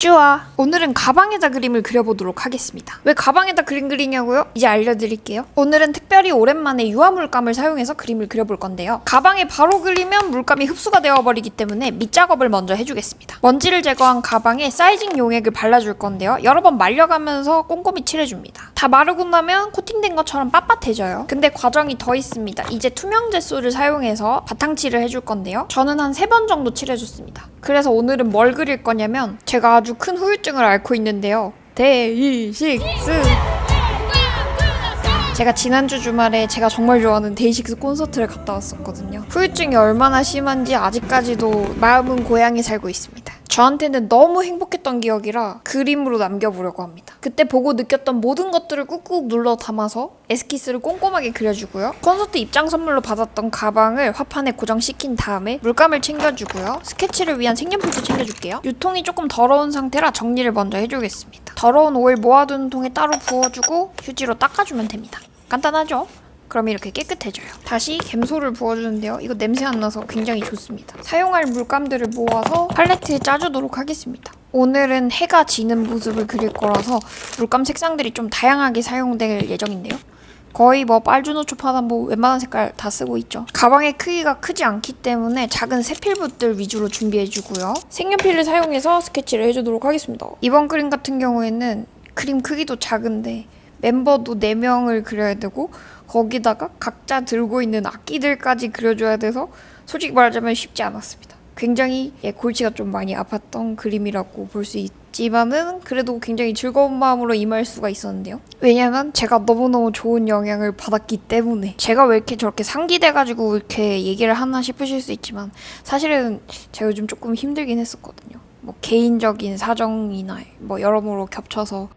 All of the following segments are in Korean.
쭈아. 오늘은 가방에다 그림을 그려보도록 하겠습니다. 왜 가방에다 그림 그리냐고요? 이제 알려드릴게요. 오늘은 특별히 오랜만에 유화 물감을 사용해서 그림을 그려볼 건데요. 가방에 바로 그리면 물감이 흡수가 되어버리기 때문에 밑작업을 먼저 해주겠습니다. 먼지를 제거한 가방에 사이징 용액을 발라줄 건데요. 여러 번 말려가면서 꼼꼼히 칠해줍니다. 다 마르고 나면 코팅된 것처럼 빳빳해져요. 근데 과정이 더 있습니다. 이제 투명 젯소를 사용해서 바탕칠을 해줄 건데요. 저는 한 세 번 정도 칠해줬습니다. 그래서 오늘은 뭘 그릴 거냐면 제가 아주 큰 후유증을 앓고 있는데요. 데이식스. 제가 지난주 주말에 제가 정말 좋아하는 데이식스 콘서트를 갔다 왔었거든요. 후유증이 얼마나 심한지 아직까지도 마음은 고향에 살고 있습니다. 저한테는 너무 행복했던 기억이라 그림으로 남겨보려고 합니다. 그때 보고 느꼈던 모든 것들을 꾹꾹 눌러 담아서 에스키스를 꼼꼼하게 그려주고요. 콘서트 입장 선물로 받았던 가방을 화판에 고정시킨 다음에 물감을 챙겨주고요. 스케치를 위한 색연필도 챙겨줄게요. 유통이 조금 더러운 상태라 정리를 먼저 해주겠습니다. 더러운 오일 모아두는 통에 따로 부어주고 휴지로 닦아주면 됩니다. 간단하죠? 그럼 이렇게 깨끗해져요. 다시 갬소를 부어주는데요. 이거 냄새 안 나서 굉장히 좋습니다. 사용할 물감들을 모아서 팔레트에 짜주도록 하겠습니다. 오늘은 해가 지는 모습을 그릴 거라서 물감 색상들이 좀 다양하게 사용될 예정인데요. 거의 뭐 빨주노초 파담보 웬만한 색깔 다 쓰고 있죠. 가방의 크기가 크지 않기 때문에 작은 세필붓들 위주로 준비해주고요. 색연필을 사용해서 스케치를 해주도록 하겠습니다. 이번 그림 같은 경우에는 그림 크기도 작은데 멤버도 4명을 그려야 되고 거기다가 각자 들고 있는 악기들까지 그려줘야 돼서 솔직히 말하자면 쉽지 않았습니다. 굉장히 예, 골치가 좀 많이 아팠던 그림이라고 볼 수 있지만은 그래도 굉장히 즐거운 마음으로 임할 수가 있었는데요. 왜냐면 제가 너무너무 좋은 영향을 받았기 때문에 제가 왜 이렇게 저렇게 상기돼가지고 이렇게 얘기를 하나 싶으실 수 있지만 사실은 제가 요즘 조금 힘들긴 했었거든요. 뭐 개인적인 사정이나 뭐 여러모로 겹쳐서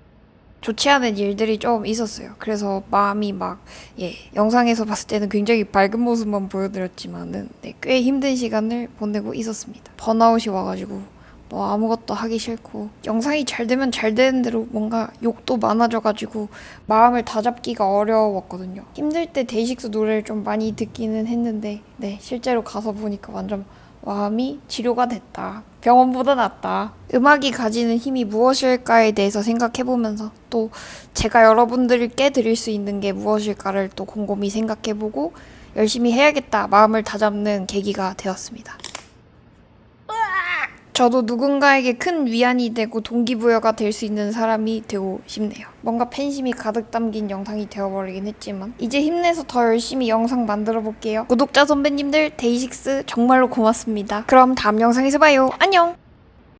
좋지 않은 일들이 좀 있었어요. 그래서 마음이 막, 예, 영상에서 봤을 때는 굉장히 밝은 모습만 보여드렸지만은, 네, 꽤 힘든 시간을 보내고 있었습니다. 번아웃이 와가지고, 뭐 아무것도 하기 싫고, 영상이 잘 되면 잘 되는 대로 뭔가 욕도 많아져가지고, 마음을 다잡기가 어려웠거든요. 힘들 때 데이식스 노래를 좀 많이 듣기는 했는데, 네, 실제로 가서 보니까 완전 마음이 치료가 됐다. 병원보다 낫다. 음악이 가지는 힘이 무엇일까에 대해서 생각해보면서 또 제가 여러분들을 깨드릴 수 있는 게 무엇일까를 또 곰곰이 생각해보고 열심히 해야겠다 마음을 다잡는 계기가 되었습니다. 저도 누군가에게 큰 위안이 되고 동기부여가 될 수 있는 사람이 되고 싶네요. 뭔가 팬심이 가득 담긴 영상이 되어버리긴 했지만 이제 힘내서 더 열심히 영상 만들어 볼게요. 구독자 선배님들 데이식스 정말로 고맙습니다. 그럼 다음 영상에서 봐요. 안녕!